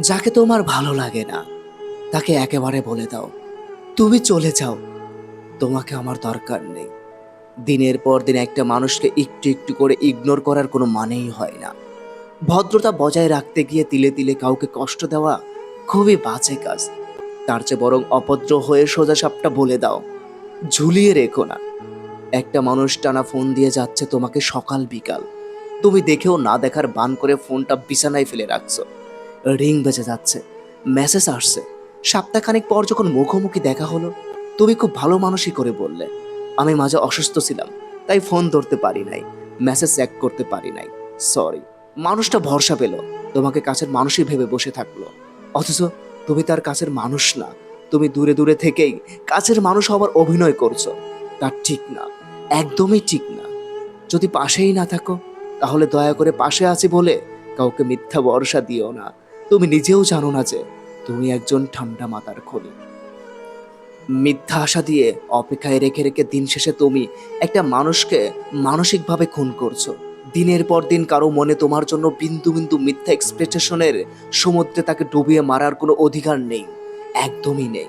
যাকে তোমার ভালো লাগে না, তাকে একেবারে বলে দাও। তুমি চলে যাও। তোমাকে আমার দরকার নেই। দিনের পর দিন একটা মানুষকে একটু একটু করে ইগনোর করার কোনো মানেই হয় না। ভদ্রতা বজায় রাখতে গিয়ে তিলে তিলে কাউকে কষ্ট দেওয়া খুবই বাজে কাজ। তার চেয়ে বরং অভদ্র হয়ে সোজা সাপটা বলে দাও। ঝুলিয়ে রেখো না। একটা মানুষ টানা ফোন দিয়ে যাচ্ছে তোমাকে সকাল বিকাল। তুমি দেখেও না দেখার বান করে ফোনটা বিছানায় ফেলে রাখছো। রিং বেজে যাচ্ছে, মেসেজ আসছে। সপ্তাহখানিক পর যখন মুখোমুখি দেখা হলো, তুমি খুব ভালো মানুষই করে বললে। আমি মাঝে অসুস্থ ছিলাম, তাই ফোন ধরতে পারি নাই, মেসেজ চেক করতে পারি নাই। সরি মানুষটা ভরসা পেল, তোমাকে কাছের মানুষই ভেবে বসে থাকল। অথচ তুমি তার কাছের মানুষ না, তুমি দূরে দূরে থেকেই কাছের মানুষ হবার অভিনয় করছ। তা ঠিক না, একদমই ঠিক না। যদি পাশেই না থাকো, তাহলে দয়া করে পাশে আছি বলে কাউকে মিথ্যা ভরসা দিও না। তুমি নিজেও জানো না যে তুমি একজন ঠান্ডা মাতার খনি মিথ্যা আশা দিয়ে অপেক্ষায় রেখে রেখে দিন শেষে তুমি একটা মানুষকে মানসিকভাবে খুন করছ। দিনের পর দিন কারও মনে তোমার জন্য বিন্দু বিন্দু মিথ্যা এক্সপেকটেশনের সমুদ্রে তাকে ডুবিয়ে মারার কোনো অধিকার নেই। একদমই নেই।